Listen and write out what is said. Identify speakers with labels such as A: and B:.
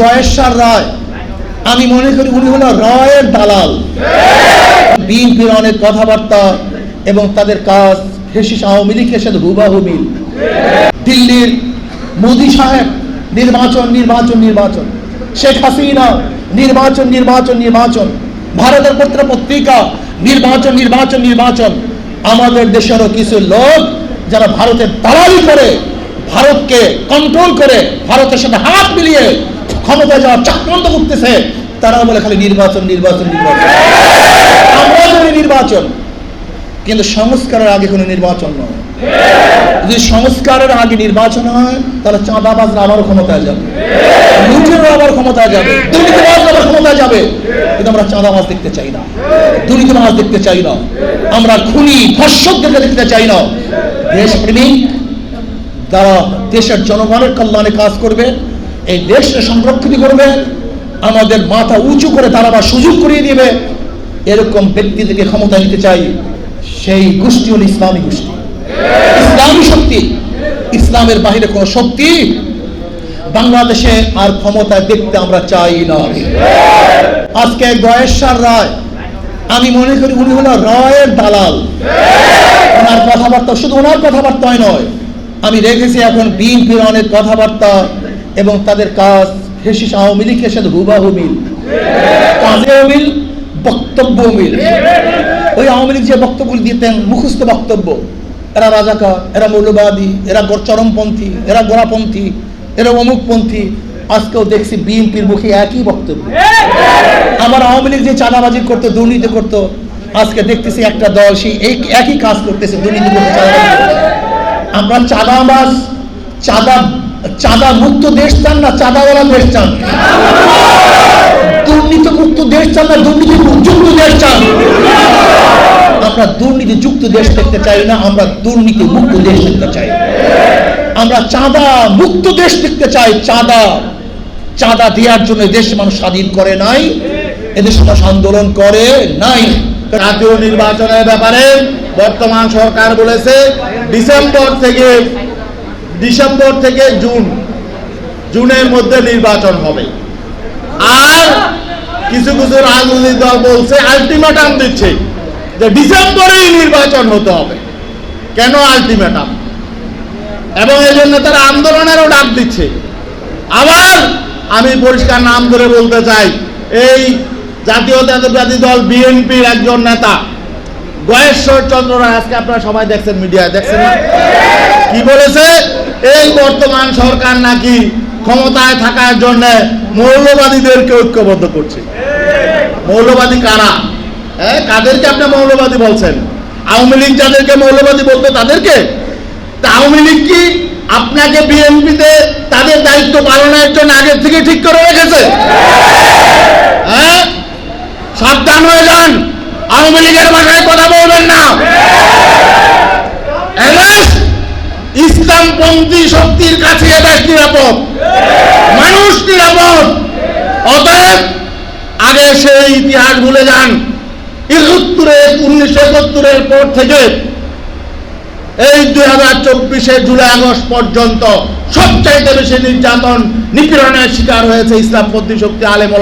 A: জয়েশ্বর রায়। আমি মনে করি উনি হলো রয়ের দালাল। বিএনপির অনেক কথাবার্তা এবং তাদের কাজ ফেসিস আওয়ামী লীগের সাথে হুবাহু মিল। দিল্লির মোদি সাহেব, নির্বাচন নির্বাচন নির্বাচন। শেখ হাসিনা, নির্বাচন নির্বাচন নির্বাচন। ভারতের পত্র পত্রিকা, নির্বাচন নির্বাচন নির্বাচন। আমাদের দেশেরও কিছু লোক যারা ভারতের দালালি করে, ভারতকে কন্ট্রোল করে, ভারতের সাথে হাত মিলিয়ে ক্ষমতায় যাওয়ার চক্রান্ত করতেছে, তারা বলে খালি নির্বাচন নির্বাচন নির্বাচন। আমরা নির্বাচন, কিন্তু সংস্কারের আগে কোনো নির্বাচন নয়। যদি সংস্কারের আগে নির্বাচন হয়, তাহলে চাঁদাবাজরা আবার ক্ষমতায় যাবে। লুটেরও আবার ক্ষমতায় যাবে। দুর্নীতিবাজ আবার ক্ষমতায় যাবে। কিন্তু আমরা চাঁদাবাজ দেখতে চাই না। দুর্নীতিবাজ দেখতে চাই না। আমরা খুনি ধর্ষকদেরকে দেখতে চাই না। দেশপ্রেমিক তারা দেশের জনগণের কল্যাণে কাজ করবে এই দেশকে সংরক্ষিত করবে, আমাদের মাথা উঁচু করে দাঁড়াবার সুযোগ করিয়ে দিবে। এরকম ব্যক্তিদেরকে ক্ষমতা নিতে চাই সেই গোষ্ঠী হল ইসলামী গোষ্ঠী। ইসলামী শক্তি। ইসলামের বাহিরে কোনো শক্তি বাংলাদেশে আর ক্ষমতায় দেখতে আমরা চাই না। আজকে গয়েশ্বর রায়, আমি মনে করি উনি হলো রয়ের দালাল। ওনার কথাবার্তা শুধু ওনার কথাবার্তাই নয়, আমি দেখেছি এখন বিএনপির অনেক কথাবার্তা। এবং তাদের কাজ ফেসিস আওয়ামী লীগের সাথে হুবাহু মিল। কাজেও মিল বক্তব্য মিল। ওই আওয়ামী লীগ যে বক্তব্যগুলি দিতেন, মুখস্থ বক্তব্য, এরা রাজাকার, এরা মৌলবাদী, এরা চরমপন্থী, এরা গোড়াপন্থী, এরা অমুকপন্থী, আজকেও দেখছি বিএনপির মুখে একই বক্তব্য। আমার আওয়ামী লীগ যে চাঁদাবাজি করতো, দুর্নীতি করতো, আজকে দেখতেছি একটা দল সেই একই কাজ করতেছে, দুর্নীতি করতে। আমরা চাঁদাবাজ, চাঁদা চাঁদা মুক্ত দেশ চান না চাঁদাওয়ালা দেশ চান? দুর্নীতি মুক্ত দেশ চান না দুর্নীতি যুক্ত দেশ চান? আমরা দুর্নীতি যুক্ত দেশ দেখতে চাই না, আমরা দুর্নীতি মুক্ত দেশ দেখতে চাই। আমরা চাঁদা মুক্ত দেশ দেখতে চাই, চাঁদা চাঁদা দেওয়ার জন্য দেশ মানুষ স্বাধীন করে নাই, এদেশ মানুষ আন্দোলন করে নাই।
B: জাতীয় নির্বাচনের ব্যাপারে বর্তমান সরকার বলেছে, ডিসেম্বর থেকে ডিসেম্বর থেকে জুন, জুনের মধ্যে নির্বাচন হবে। আর কিছু কিছু রাজনৈতিক দল বলছে আলটিমেটাম দিচ্ছে যে ডিসেম্বরেই নির্বাচন হতে হবে। কেন আলটিমেটাম এবং এই জন্য তারা আন্দোলনেরও ডাক দিচ্ছে। আবার আমি পরিষ্কার নাম ধরে বলতে চাই, এই জাতীয়তাবাদী দল বিএনপির একজন নেতা, গয়েশ্বর চন্দ্র রায় আজকে আপনারা সবাই দেখছেন মিডিয়ায়, দেখছেন কি বলেছে? এই বর্তমান সরকার নাকি ক্ষমতায় থাকার জন্য মৌলবাদীদেরকে ঐক্যবদ্ধ করছে। মৌলবাদী কারা? হ্যাঁ কাদেরকে আপনি মৌলবাদী বলছেন? আওয়ামী লীগ যাদেরকে মৌলবাদী বলতো তাদেরকে? তা আওয়ামী লীগ কি আপনাকে বিএনপিতে তাদের দায়িত্ব পালনের জন্য আগের থেকে ঠিক করে রেখেছে? হ্যাঁ সাবধান হয়ে যান। আওয়ামী লীগের ভাষায় কথা বলবেন না। ইসলামপন্থী শক্তির কাছে এদেশ নিরাপদ। মানুষ নিরাপদ। অতএব আগে সেই ইতিহাস ভুলে যান। একাত্তরে উনিশশো একাত্তরের পর থেকে এই দুই হাজার চব্বিশে জুলাই আগস্ট পর্যন্ত সবচাইতে বেশি নির্যাতন, নিপীড়নের শিকার হয়েছে ইসলামপন্থী শক্তি আলেম